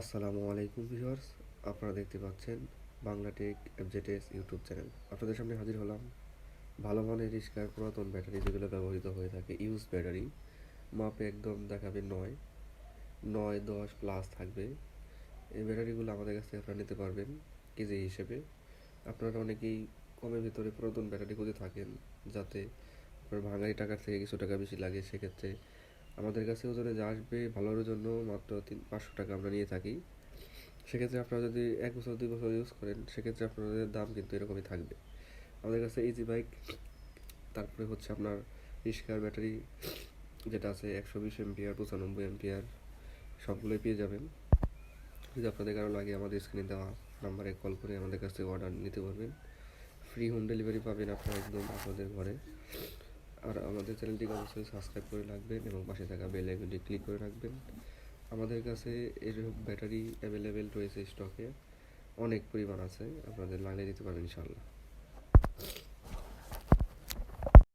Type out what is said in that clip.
আসসালামু আলাইকুম ভিউয়ার্স, আপনারা দেখতে পাচ্ছেন বাংলা টেক এফজেটেস ইউটিউব চ্যানেল। আপনাদের সামনে হাজির হলাম ভালো মানের রিস্কার পুরাতন ব্যাটারি যেগুলো ব্যবহৃত হয়ে থাকে, ইউজ ব্যাটারি। মাপে একদম দেখাবে নয় নয়, দশ প্লাস থাকবে। এই ব্যাটারিগুলো আমাদের কাছ থেকে আপনারা নিতে পারবেন কেজি হিসেবে। আপনারা অনেকেই কমের ভিতরে পুরাতন ব্যাটারি খুঁজে থাকেন যাতে আপনার ভাঙারি টাকার থেকে কিছু টাকা বেশি লাগে, সেক্ষেত্রে আমাদের কাছে ওজনে যা আসবে ভালোর জন্য মাত্র তিন, পাঁচশো টাকা আমরা নিয়ে থাকি। সেক্ষেত্রে আপনারা যদি এক বছর, দুই বছর ইউজ করেন, সেক্ষেত্রে আপনাদের দাম কিন্তু এরকমই থাকবে। আমাদের কাছে ইজি বাইক তারপরে হচ্ছে আপনার রিস্কার ব্যাটারি যেটা আছে একশো বিশ এমপিআর পঁচানব্বই এমপিআর সবগুলোই পেয়ে যাবেন। যদি আপনাদের কারও লাগে আমাদের স্ক্রিনে দেওয়া নাম্বারে কল করে আমাদের কাছ থেকে অর্ডার নিতে পারবেন। ফ্রি হোম ডেলিভারি পাবেন আপনারা একদম আপনাদের ঘরে। আর আমাদের চ্যানেলটিকে অবশ্যই সাবস্ক্রাইব করে রাখবেন এবং পাশে থাকা বেল আইকনটি ক্লিক করে রাখবেন। আমাদের কাছে এর ব্যাটারি অ্যাভেলেবেল রয়েছে স্টকে অনেক পরিমাণ আছে, আপনাদের লাগিয়ে দিতে পারবেন ইনশাল্লাহ